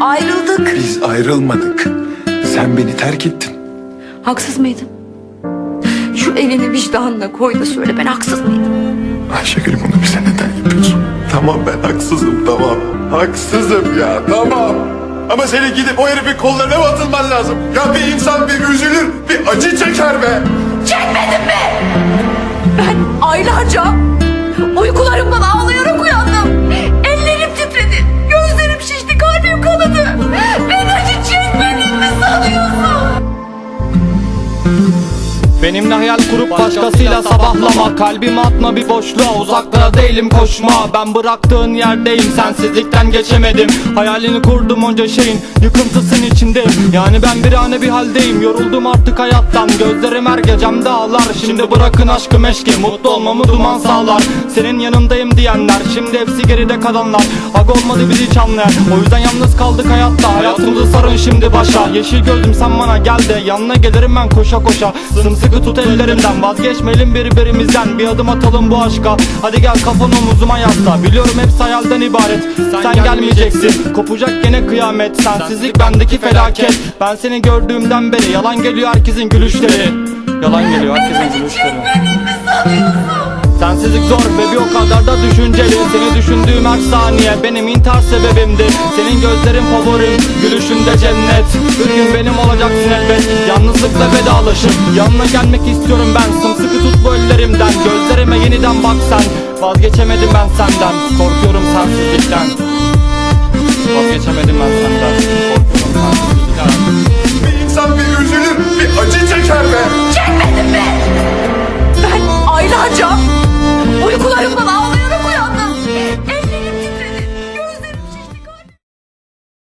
Ayrıldık. Biz ayrılmadık. Sen beni terk ettin. Haksız mıydım? Şu elini vicdanına koy da söyle ben haksız mıydım? Ayşegül bunu bize neden yapıyorsun? Tamam ben haksızım tamam. Haksızım ya tamam. Ama senin gidip o herifin kollarına mı atılman lazım? Ya bir insan bir üzülür, bir acı çeker be. Çekmedin mi? Ben aylarca uykularımdan ağlayarak Benimle hayal kurup başkasıyla sabahlama. Kalbimi atma bir boşluğa uzaklara değilim koşma. Ben bıraktığın yerdeyim sensizlikten geçemedim. Hayalini kurdum onca şeyin yıkıntısın içindeyim Yani ben bir ane bir haldeyim. Yoruldum artık hayattan. Gözlerim her gecemde ağlar Şimdi bırakın aşkı meşki. Mutlu olmamı duman sağlar. Senin yanındayım diyenler şimdi hepsi geride kalanlar. Hak olmadı bizi hiç anlayan O yüzden yalnız kaldık hayatta. Hayatımızı sarın şimdi başa. Yeşil gözüm sen bana gel de Yanına gelirim ben koşa koşa. Sımsıkı tut ellerimden Vazgeçmeyelim birbirimizden. Bir adım atalım bu aşka. Hadi gel kafanı omuzuma yasla. Biliyorum hepsi hayalden ibaret. Sen, gelmeyeceksin. Kopacak gene kıyamet. Sensizlik bendeki felaket. Ben seni gördüğümden beri Yalan geliyor herkesin gülüşleri. Yalan geliyor herkesin gülüşleri Sensizlik zor ve bir o kadar da düşünceli. Seni düşündüğüm her saniye benim intihar sebebimdi. Senin gözlerin favorim, gülüşünde cennet. Bir gün benim olacaksın elbet Yalnızlıkla vedalaşıp. Yanına gelmek istiyorum ben Sımsıkı tut bu ellerimden. Gözlerime yeniden bak sen Vazgeçemedim ben senden. Korkuyorum sensizlikten. Vazgeçemedim ben